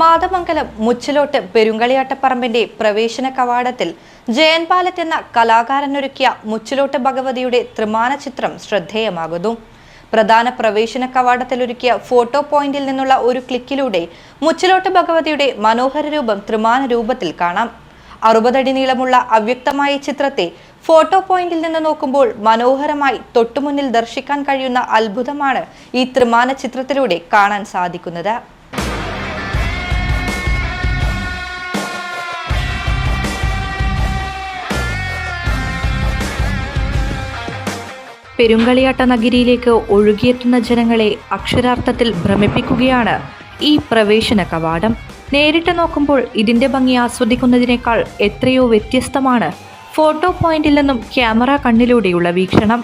മാതമംഗലം മുച്ചിലോട്ട് പെരുങ്കളിയാട്ടപ്പറമ്പിന്റെ പ്രവേശന കവാടത്തിൽ ജയൻ പാലത്ത് എന്ന കലാകാരനൊരുക്കിയ മുച്ചിലോട്ട് ഭഗവതിയുടെ ത്രിമാന ചിത്രം ശ്രദ്ധേയമാകുന്നു. പ്രധാന പ്രവേശന കവാടത്തിലൊരുക്കിയ ഫോട്ടോ പോയിന്റിൽ നിന്നുള്ള ഒരു ക്ലിക്കിലൂടെ മുച്ചിലോട്ട് ഭഗവതിയുടെ മനോഹര രൂപം ത്രിമാന രൂപത്തിൽ കാണാം. അറുപതടി നീളമുള്ള അവ്യക്തമായ ചിത്രത്തെ ഫോട്ടോ പോയിന്റിൽ നിന്ന് നോക്കുമ്പോൾ മനോഹരമായി തൊട്ടുമുന്നിൽ ദർശിക്കാൻ കഴിയുന്ന അത്ഭുതമാണ് ഈ ത്രിമാന ചിത്രത്തിലൂടെ കാണാൻ സാധിക്കുന്നത്. പെരുങ്കളിയാട്ട നഗരിയിലേക്ക് ഒഴുകിയെത്തുന്ന ജനങ്ങളെ അക്ഷരാർത്ഥത്തിൽ ഭ്രമിപ്പിക്കുകയാണ് ഈ പ്രവേശന കവാടം. നേരിട്ട് നോക്കുമ്പോൾ ഇതിന്റെ ഭംഗി ആസ്വദിക്കുന്നതിനേക്കാൾ എത്രയോ വ്യത്യസ്തമാണ്. ഫോട്ടോ പോയിന്റിൽ നിന്നും ക്യാമറ കണ്ണിലൂടെയുള്ള വീക്ഷണം.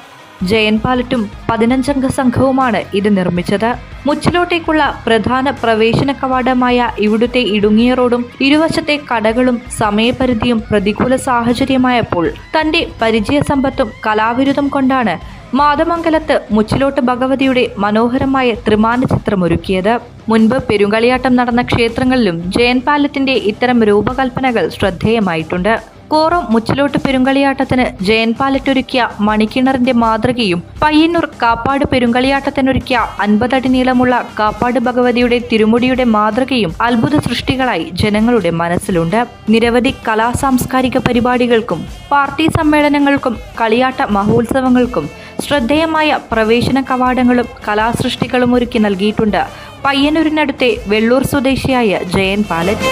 ജയൻ പാലറ്റും പതിനഞ്ചംഗ സംഘവുമാണ് ഇത് നിർമ്മിച്ചത്. മുച്ചിലോട്ടേക്കുള്ള പ്രധാന പ്രവേശന കവാടമായ ഇവിടുത്തെ ഇടുങ്ങിയ റോഡും ഇരുവശത്തെ കടകളും സമയപരിധിയും പ്രതികൂല സാഹചര്യമായപ്പോൾ തന്റെ പരിചയസമ്പത്തും കലാവിരുദ്ധം കൊണ്ടാണ് മാതമംഗലത്ത് മുച്ചിലോട്ട് ഭഗവതിയുടെ മനോഹരമായ ത്രിമാന ചിത്രമൊരുക്കിയത്. മുൻപ് പെരുങ്കളിയാട്ടം നടന്ന ക്ഷേത്രങ്ങളിലും ജയൻ പാലത്തിന്റെ ഇത്തരം രൂപകൽപ്പനകൾ ശ്രദ്ധേയമായിട്ടുണ്ട്. കോറം മുച്ചിലോട്ട് പെരുങ്കളിയാട്ടത്തിന് ജയൻ പാലറ്റൊരുക്കിയ മണിക്കിണറിന്റെ മാതൃകയും പയ്യന്നൂർ കാപ്പാട് പെരുങ്കളിയാട്ടത്തിനൊരുക്കിയ അൻപതടി നീളമുള്ള കാപ്പാട് ഭഗവതിയുടെ തിരുമുടിയുടെ മാതൃകയും അത്ഭുത സൃഷ്ടികളായി ജനങ്ങളുടെ മനസ്സിലുണ്ട്. നിരവധി കലാ സാംസ്കാരിക പരിപാടികൾക്കും പാർട്ടി സമ്മേളനങ്ങൾക്കും കളിയാട്ട മഹോത്സവങ്ങൾക്കും ശ്രദ്ധേയമായ പ്രവേശന കവാടങ്ങളും കലാസൃഷ്ടികളും ഒരുക്കി നൽകിയിട്ടുണ്ട് പയ്യന്നൂരിനടുത്തെ വെള്ളൂർ സ്വദേശിയായ ജയൻ പാലറ്റ്.